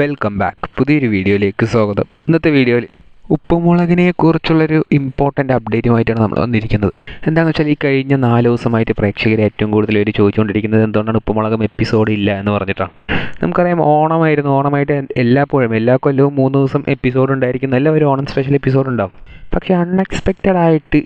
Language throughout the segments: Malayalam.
വെൽക്കം ബാക്ക് പുതിയൊരു വീഡിയോയിലേക്ക് സ്വാഗതം. ഇന്നത്തെ വീഡിയോയിൽ ഉപ്പുമുളകിനെ കുറിച്ചുള്ളൊരു ഇമ്പോർട്ടന്റ് അപ്ഡേറ്റുമായിട്ടാണ് നമ്മൾ വന്നിരിക്കുന്നത്. എന്താണെന്ന് വെച്ചാൽ ഈ കഴിഞ്ഞ നാല് ദിവസമായിട്ട് പ്രേക്ഷകർ ഏറ്റവും കൂടുതൽ ഒരു ചോദിച്ചുകൊണ്ടിരിക്കുന്നത് എന്തുകൊണ്ടാണ് ഉപ്പുമുളകും എപ്പിസോഡ് ഇല്ല എന്ന് പറഞ്ഞിട്ടാണ്. നമുക്കറിയാം ഓണമായിരുന്നു. ഓണമായിട്ട് എല്ലാപ്പോഴും എല്ലാ കൊല്ലവും മൂന്ന് ദിവസം എപ്പിസോഡ് ഉണ്ടായിരിക്കും. നല്ല ഒരു ഓണം സ്പെഷ്യൽ എപ്പിസോഡ് ഉണ്ടാവും. പക്ഷേ അൺഎക്സ്പെക്റ്റഡ് ആയിട്ട്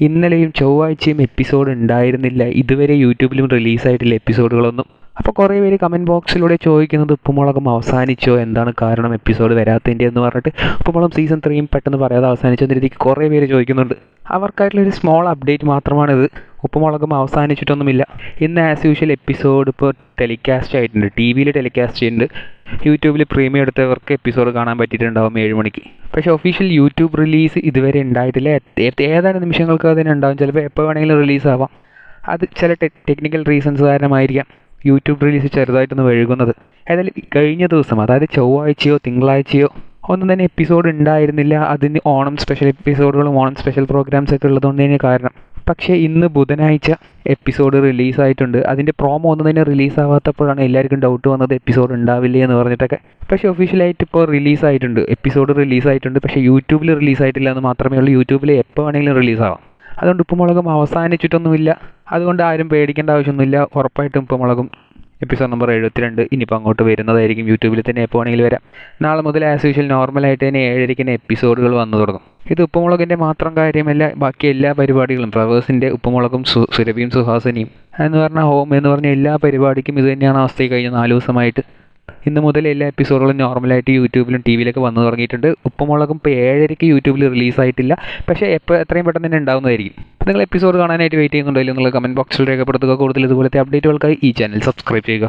ഇന്നലെയും ചൊവ്വാഴ്ചയും എപ്പിസോഡ് ഉണ്ടായിരുന്നില്ല. ഇതുവരെ യൂട്യൂബിലും റിലീസായിട്ടില്ല എപ്പിസോഡുകളൊന്നും അപ്പോൾ കുറേ പേര് കമന്റ് ബോക്സിലൂടെ ചോദിക്കുന്നത് ഉപ്പുമുളകം അവസാനിച്ചോ? എന്താണ് കാരണം? എപ്പിസോഡ് വരാത്തതിന്റെ എന്ന് പറഞ്ഞിട്ട് ഉപ്പുമുളകം സീസൺ ത്രീയും പെട്ടെന്ന് പറയാതെ അവസാനിച്ചോ എന്ന രീതിക്ക് കുറേ പേര് ചോദിക്കുന്നുണ്ട്. അവർക്കായിട്ടുള്ളൊരു സ്മോൾ അപ്ഡേറ്റ് മാത്രമാണിത്. ഉപ്പുമുളകം അവസാനിച്ചിട്ടൊന്നുമില്ല. ഇന്ന് ആസ് യൂഷ്വൽ എപ്പിസോഡ് ഇപ്പോൾ ടെലികാസ്റ്റ് ആയിട്ടുണ്ട്. ടി വിയിൽ ടെലികാസ്റ്റ് ചെയ്യുന്നുണ്ട്. യൂട്യൂബിൽ പ്രീമിയം എടുത്തവർക്ക് എപ്പിസോഡ് കാണാൻ പറ്റിയിട്ടുണ്ടാവും ഏഴ് മണിക്ക്. പക്ഷേ ഒഫീഷ്യൽ യൂട്യൂബ് റിലീസ് ഇതുവരെ ഉണ്ടായിട്ടില്ല. ഏതാനും നിമിഷങ്ങൾക്ക് അതിനുണ്ടാവും ചിലപ്പോൾ എപ്പോൾ വേണമെങ്കിലും റിലീസ് ആവാം. അത് ചില ടെക്നിക്കൽ റീസൺസ് കാരണമായിരിക്കാം. യൂട്യൂബ് റിലീസ് ചെറുതായിട്ടൊന്ന് വഴുകുന്നത്. ഏതായാലും കഴിഞ്ഞ ദിവസം അതായത് ചൊവ്വാഴ്ചയോ തിങ്കളാഴ്ചയോ ഒന്നും തന്നെ എപ്പിസോഡ് ഉണ്ടായിരുന്നില്ല. അതിന് ഓണം സ്പെഷ്യൽ എപ്പിസോഡുകളും ഓണം സ്പെഷ്യൽ പ്രോഗ്രാംസ് ഒക്കെ ഉള്ളതുകൊണ്ട് തന്നെ കാരണം. പക്ഷേ ഇന്ന് ബുധനാഴ്ച എപ്പിസോഡ് റിലീസായിട്ടുണ്ട് അതിന്റെ പ്രോമോ ഒന്നും തന്നെ റിലീസാവാത്തപ്പോഴാണ് എല്ലാവർക്കും ഡൗട്ട് വന്നത് എപ്പിസോഡ് ഉണ്ടാവില്ലേ എന്ന് പറഞ്ഞിട്ടൊക്കെ. പക്ഷേ ഒഫീഷ്യലായിട്ട് ഇപ്പോൾ റിലീസായിട്ടുണ്ട് എപ്പിസോഡ് റിലീസായിട്ടുണ്ട് പക്ഷേ യൂട്യൂബിൽ റിലീസായിട്ടില്ല എന്ന് മാത്രമേ ഉള്ളൂ. യൂട്യൂബിൽ എപ്പോൾ വേണമെങ്കിലും റിലീസാവാം അതുകൊണ്ട് ഉപ്പുമുളകും അവസാനിച്ചിട്ടൊന്നുമില്ല. അതുകൊണ്ട് ആരും പേടിക്കേണ്ട ആവശ്യമൊന്നുമില്ല. ഉറപ്പായിട്ടും ഉപ്പുമുളകും. എപ്പിസോഡ് നമ്പർ എഴുപത്തിരണ്ട്. ഇനിയിപ്പോൾ അങ്ങോട്ട് വരുന്നതായിരിക്കും യൂട്യൂബിൽ തന്നെ എപ്പോൾ വേണമെങ്കിലും വരാം. നാളെ മുതൽ ആസ് യൂഷ്വൽ നോർമലായിട്ട് തന്നെ ഏഴരയ്ക്ക് തന്നെ എപ്പിസോഡുകൾ വന്നു തുടങ്ങും. ഇത് ഉപ്പുമുളകിന്റെ മാത്രം കാര്യമല്ല ബാക്കി എല്ലാ പരിപാടികളും. ഫ്ലവേഴ്സിന്റെ ഉപ്പുമുളകും സു സുരഭിയും സുഹാസിനിയും. എന്ന് പറഞ്ഞാൽ ഹോം എന്ന് പറഞ്ഞ എല്ലാ പരിപാടിക്കും ഇത് തന്നെയാണ് അവസ്ഥ കഴിഞ്ഞ നാല് ദിവസമായിട്ട്. ഇന്ന് മുതൽ എല്ലാ എപ്പിസോഡുകളും നോർമലായിട്ട് യൂട്യൂബിലും ടി വിയിലൊക്കെ വന്നു തുടങ്ങിയിട്ടുണ്ട്. ഉപ്പുമുളകും ഇപ്പോൾ ഏഴരയ്ക്ക് യൂട്യൂബിൽ റിലീസായിട്ടില്ല പക്ഷേ എപ്പോൾ എത്രയും പെട്ടെന്ന് തന്നെ ഉണ്ടാവുന്നതായിരിക്കും. അപ്പോൾ നിങ്ങൾ എപ്പിസോഡ് കാണാനായിട്ട് വെയിറ്റ് ചെയ്യുന്നുണ്ടോ? നിങ്ങൾ കമന്റ് ബോക്സിൽ രേഖപ്പെടുത്തുക. കൂടുതൽ ഇതുപോലത്തെ അപ്ഡേറ്റുകൾക്കായി ഈ ചാനൽ സബ്സ്ക്രൈബ് ചെയ്യുക.